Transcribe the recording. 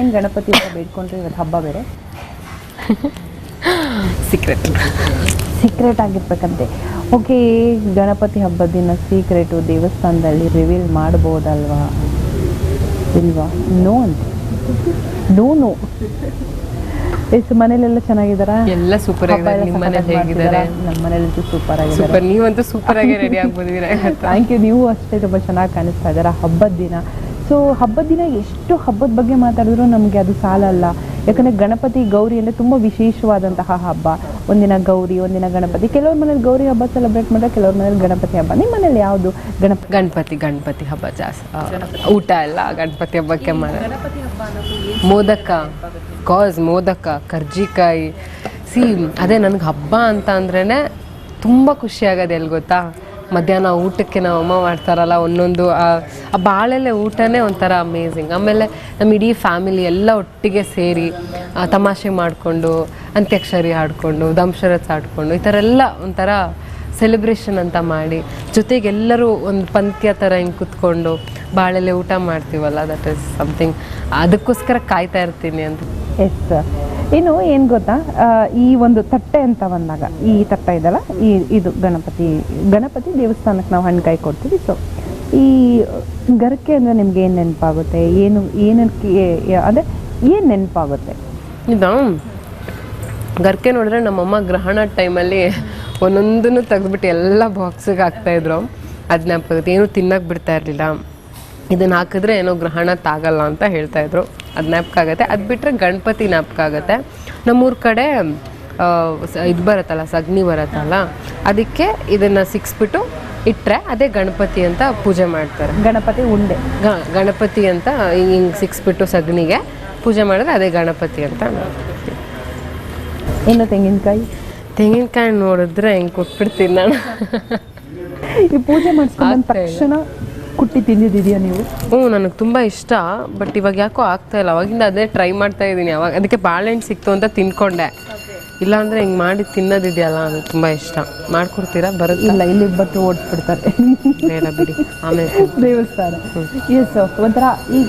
ಏನ್ ಗಣಪತಿ ಬೇಡ್ಕೊಂಡ್ರೆ ಇವತ್ತು ಹಬ್ಬ ಬೇರೆ? ಸೀಕ್ರೆಟ್ ಸೀಕ್ರೆಟ್ ಆಗಿರ್ಬೇಕಂತೆ. ಓಕೆ ಗಣಪತಿ ಹಬ್ಬದ ದಿನ ಸೀಕ್ರೆಟು ದೇವಸ್ಥಾನದಲ್ಲಿ ರಿವೀಲ್ ಮಾಡ್ಬೋದಲ್ವಾ? ಇಲ್ವಾ? ನೋ ಅಂತ. ನೋ ನೋ ಎಷ್ಟು ಮನೇಲೆಲ್ಲ ಚೆನ್ನಾಗಿದ್ದಾರಾ? ಎಲ್ಲ ಸೂಪರ್ ಆಗಿದ್ದಾರೆ. ನಿಮ್ಮ ಮನೇಲಿ ಸಖತ್ತಾಗಿ ಹೇಗಿದ್ದಾರೆ? ಮಾಡ್ತಿದ್ದಾರಾ? ನಮ್ಮ ಮನೇಲಂತೂ ಸೂಪರ್ ಆಗಿದೆ ಸೂಪರ್ ನೀವಂತೂ ಸೂಪರ್ ಆಗಿ ರೆಡಿ ಆಗ್ಬೋದಿದ್ದೀರಾ ಥ್ಯಾಂಕ್ ಯು ನೀವು ಅಷ್ಟೇ ತುಂಬ ಚೆನ್ನಾಗಿ ಕಾಣಿಸ್ತಾ ಇದ್ದಾರೆ. ಹಬ್ಬದ ದಿನ. ಸೊ ಹಬ್ಬದ ದಿನ ಎಷ್ಟು ಹಬ್ಬದ ಬಗ್ಗೆ ಮಾತಾಡಿದ್ರು ನಮಗೆ ಅದು ಸಾಲಲ್ಲ. ಯಾಕಂದರೆ ಗಣಪತಿ ಗೌರಿ ಅಂದರೆ ತುಂಬ ವಿಶೇಷವಾದಂತಹ ಹಬ್ಬ. ಒಂದಿನ ಗೌರಿ ಒಂದಿನ ಗಣಪತಿ. ಕೆಲವ್ರ ಮನೇಲಿ ಗೌರಿ ಹಬ್ಬ ಸೆಲೆಬ್ರೇಟ್ ಮಾಡಿದ್ರೆ ಕೆಲವ್ರ ಮನೇಲಿ ಗಣಪತಿ ಹಬ್ಬ. ನಿಮ್ಮ ಮನೇಲಿ ಯಾವುದು? ಗಣಪತಿ ಗಣಪತಿ ಗಣಪತಿ ಹಬ್ಬ ಜಾಸ್ತಿ. ಊಟ ಎಲ್ಲ ಗಣಪತಿ ಹಬ್ಬಕ್ಕೆ ಮೋದಕ. ಕಾಸ್ ಮೋದಕ ಕರ್ಜಿಕಾಯಿ. ಸಿ ಅದೇ ನನಗೆ ಹಬ್ಬ ಅಂತ ಅಂದ್ರೇ ತುಂಬ ಖುಷಿ ಆಗೋದು ಎಲ್ಲಿ ಗೊತ್ತಾ? ಮಧ್ಯಾಹ್ನ ಊಟಕ್ಕೆ ನಾವು ಅಮ್ಮ ಮಾಡ್ತಾರಲ್ಲ ಒಂದೊಂದು, ಆ ಬಾಳೆಲೆ ಊಟನೇ ಒಂಥರ ಅಮೇಝಿಂಗ್ ಆಮೇಲೆ ನಮ್ಮ ಇಡೀ ಫ್ಯಾಮಿಲಿ ಎಲ್ಲ ಒಟ್ಟಿಗೆ ಸೇರಿ ತಮಾಷೆ ಮಾಡಿಕೊಂಡು, ಅಂತ್ಯಕ್ಷರಿ ಆಡಿಕೊಂಡು ದಂಶರಥ್ ಆಡಿಕೊಂಡು ಈ ಥರ ಎಲ್ಲ ಒಂಥರ ಸೆಲೆಬ್ರೇಷನ್ ಅಂತ ಮಾಡಿ, ಜೊತೆಗೆ ಎಲ್ಲರೂ ಒಂದು ಪಂಕ್ತಿಯ ಥರ ಹಿಂಗೆ ಕುತ್ಕೊಂಡು ಬಾಳೆಲೆ ಊಟ ಮಾಡ್ತೀವಲ್ಲ ದಟ್ ಇಸ್ ಸಮಥಿಂಗ್ ಅದಕ್ಕೋಸ್ಕರ ಕಾಯ್ತಾ ಇರ್ತೀನಿ ಅಂತ. ಎಸ್ ಇನ್ನು ಏನು ಗೊತ್ತಾ? ಈ ಒಂದು ತಟ್ಟೆ ಅಂತ ಬಂದಾಗ, ಈ ತಟ್ಟೆ ಇದಲ್ಲ, ಈ ಇದು ಗಣಪತಿ ಗಣಪತಿ ದೇವಸ್ಥಾನಕ್ಕೆ ನಾವು ಹಣ್ಣು ಕಾಯಿ ಕೊಡ್ತೀವಿ. ಸೊ ಈ ಗರಕೆ ಅಂದರೆ ನಿಮ್ಗೆ ಏನು ನೆನಪಾಗುತ್ತೆ? ಏನು ಏನಕ್ಕೆ ಅದೇ ಏನು ನೆನಪಾಗುತ್ತೆ? ಇದು ಗರ್ಕೆ ನೋಡಿದ್ರೆ ನಮ್ಮಮ್ಮ ಗ್ರಹಣ ಟೈಮಲ್ಲಿ ಒಂದೊಂದನ್ನು ತೆಗೆದ್ಬಿಟ್ಟು ಎಲ್ಲ ಬಾಕ್ಸಿಗೆ ಹಾಕ್ತಾಯಿದ್ರು ಅದು ಜ್ಞಾಪಕ ಏನು ತಿನ್ನಕ್ಕೆ ಬಿಡ್ತಾ ಇರಲಿಲ್ಲ. ಇದನ್ನು ಹಾಕಿದ್ರೆ ಏನೋ ಗ್ರಹಣ ತಾಗಲ್ಲ ಅಂತ ಹೇಳ್ತಾ ಇದ್ರು. ಅದು ಆಗುತ್ತೆ. ಅದು ಬಿಟ್ಟರೆ ಗಣಪತಿ ನಾಪ್ಕ ಆಗುತ್ತೆ. ನಮ್ಮೂರ ಕಡೆ ಇದು ಬರುತ್ತಲ್ಲ ಸಗ್ನಿ ಬರುತ್ತಲ್ಲ ಅದಕ್ಕೆ ಇದನ್ನು ಸಿಕ್ಸ್ಬಿಟ್ಟು ಇಟ್ಟರೆ ಅದೇ ಗಣಪತಿ ಅಂತ ಪೂಜೆ ಮಾಡ್ತಾರೆ. ಗಣಪತಿ ಉಂಡೆ. ಗಣಪತಿ ಅಂತ ಹಿಂಗೆ ಸಿಕ್ಸ್ಬಿಟ್ಟು ಸಗಣಿಗೆ ಪೂಜೆ ಮಾಡಿದ್ರೆ ಅದೇ ಗಣಪತಿ ಅಂತ. ಇನ್ನು ತೆಂಗಿನಕಾಯಿ? ತೆಂಗಿನಕಾಯಿ ನೋಡಿದ್ರೆ ಹಿಂಗೆ ಕೊಟ್ಬಿಡ್ತೀನಿ ನಾನು. ಈ ಪೂಜೆ ಮಾಡಿಸ್ಕೊಂಡು. ತಕ್ಷಣ ಕುಟ್ಟಿ ತಿಂದಿದ್ದೀಯಾ ನೀವು? ಹ್ಞೂ ನನಗೆ ತುಂಬ ಇಷ್ಟ ಬಟ್ ಇವಾಗ ಯಾಕೋ ಆಗ್ತಾ ಇಲ್ಲ. ಅವಾಗಿಂದ ಅದೇ ಟ್ರೈ ಮಾಡ್ತಾ ಇದ್ದೀನಿ. ಅವಾಗ ಅದಕ್ಕೆ ಬಾಳೆಹಣ್ಣು ಸಿಕ್ತು ಅಂತ ತಿನ್ಕೊಂಡೆ. ಇಲ್ಲಾಂದ್ರೆ ಹಿಂಗೆ ಮಾಡಿ ತಿನ್ನೋದಿದೆಯಲ್ಲ ಅದು ತುಂಬ ಇಷ್ಟ. ಮಾಡ್ಕೊಡ್ತೀರಾ? ಬರುತ್ತೆ? ಇಲ್ಲ ಇಲ್ಲಿ ಬಟ್ಟು ಓಡಿಸ್ಬಿಡ್ತಾರೆ. ಬೇಡ ಬಿಡಿ. ಆಮೇಲೆ ದೇವಸ್ಥಾನ. ಎಸ್ ಒಂಥರ ಈಗ